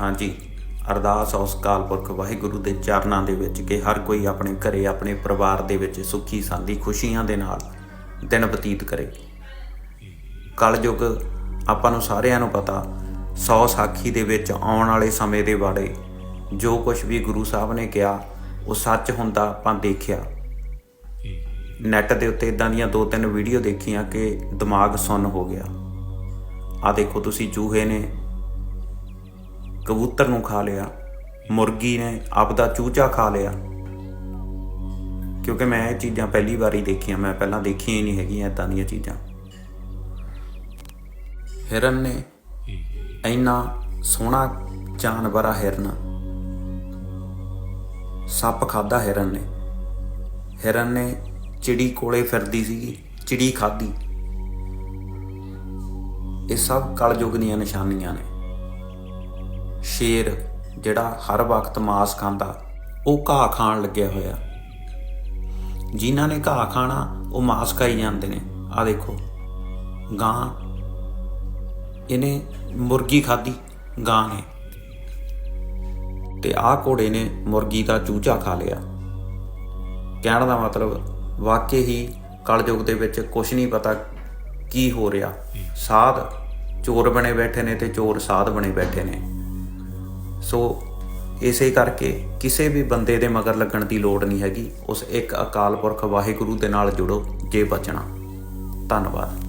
ਹਾਂਜੀ। ਅਰਦਾਸ ਉਸ ਕਾਲ ਪੁਰਖ ਵਾਹਿਗੁਰੂ ਦੇ ਚਰਨਾਂ ਦੇ ਵਿੱਚ ਕਿ ਹਰ ਕੋਈ ਆਪਣੇ ਘਰੇ, ਆਪਣੇ ਪਰਿਵਾਰ ਦੇ ਵਿੱਚ ਸੁੱਖੀ ਸਾਂਦੀ ਖੁਸ਼ੀਆਂ ਦੇ ਨਾਲ ਦਿਨ ਬਤੀਤ ਕਰੇ। ਕਲਯੁਗ ਆਪਾਂ ਨੂੰ ਸਾਰਿਆਂ ਨੂੰ ਪਤਾ, ਸੌ ਸਾਖੀ ਦੇ ਵਿੱਚ ਆਉਣ ਵਾਲੇ ਸਮੇਂ ਦੇ ਬਾਰੇ ਜੋ ਕੁਝ ਵੀ ਗੁਰੂ ਸਾਹਿਬ ਨੇ ਕਿਹਾ, ਉਹ ਸੱਚ ਹੁੰਦਾ ਆਪਾਂ ਦੇਖਿਆ। ਨੈਟ ਦੇ ਉੱਤੇ ਇਦਾਂ ਦੀਆਂ ਦੋ ਤਿੰਨ ਵੀਡੀਓ ਦੇਖੀਆਂ ਕਿ ਦਿਮਾਗ ਸੁੰਨ ਹੋ ਗਿਆ। ਆ ਦੇਖੋ ਤੁਸੀਂ ਚੂਹੇ ਨੇ ਕਬੂਤਰ ਨੂੰ ਖਾ ਲਿਆ, ਮੁਰਗੀ ਨੇ ਆਪਦਾ ਚੂਚਾ ਖਾ ਲਿਆ। ਕਿਉਂਕਿ ਮੈਂ ਇਹ ਚੀਜ਼ਾਂ ਪਹਿਲੀ ਵਾਰੀ ਦੇਖੀਆਂ, ਮੈਂ ਪਹਿਲਾਂ ਦੇਖੀਆਂ ਹੀ ਨਹੀਂ ਹੈਗੀਆਂ ਇਦਾਂ ਦੀਆਂ ਚੀਜ਼ਾਂ। ਹਿਰਨ ਨੇ ਇੰਨਾ ਸੋਹਣਾ ਜਾਨਵਰ ਆ ਹਿਰਨ। ਸੱਪ ਖਾਦਾ ਹਿਰਨ ਨੇ। ਹਿਰਨ ਨੇ ਚਿੜੀ ਕੋਲੇ ਫਿਰਦੀ ਸੀਗੀ, ਚਿੜੀ ਖਾਦੀ ਇਹ ਸਭ ਕਲਯੁਗ ਦੀਆਂ ਨਿਸ਼ਾਨੀਆਂ ਨੇ। ਸ਼ੇਰ ਜਿਹੜਾ ਹਰ ਵਕਤ ਮਾਸ ਖਾਂਦਾ, ਉਹ ਘਾਹ ਖਾਣ ਲੱਗਿਆ ਹੋਇਆ। ਜਿਨ੍ਹਾਂ ਨੇ ਘਾਹ ਖਾਣਾ, ਉਹ ਮਾਸ ਖਾਈ ਜਾਂਦੇ ਨੇ। ਆ ਦੇਖੋ, ਗਾਂ ਇਹਨੇ ਮੁਰਗੀ ਖਾਦੀ ਗਾਂ ਨੇ। ਤੇ ਆਹ ਘੋੜੇ ਨੇ ਮੁਰਗੀ ਦਾ ਚੂਚਾ ਖਾ ਲਿਆ। ਕਹਿਣ ਦਾ ਮਤਲਬ, ਵਾਕਈ ਹੀ ਕਲਯੁਗ ਦੇ ਵਿੱਚ ਕੁਝ ਨਹੀਂ ਪਤਾ ਕੀ ਹੋ ਰਿਹਾ। ਸਾਧ ਚੋਰ ਬਣੇ ਬੈਠੇ ਨੇ ਤੇ ਚੋਰ ਸਾਧ ਬਣੇ ਬੈਠੇ ਨੇ। ਸੋ ਇਸੇ ਕਰਕੇ ਕਿਸੇ ਵੀ ਬੰਦੇ ਦੇ ਮਗਰ ਲੱਗਣ ਦੀ ਲੋੜ ਨਹੀਂ ਹੈਗੀ। ਉਸ ਇੱਕ ਅਕਾਲ ਪੁਰਖ ਵਾਹਿਗੁਰੂ ਦੇ ਨਾਲ ਜੁੜੋ, ਜੇ ਬਚਣਾ। ਧੰਨਵਾਦ।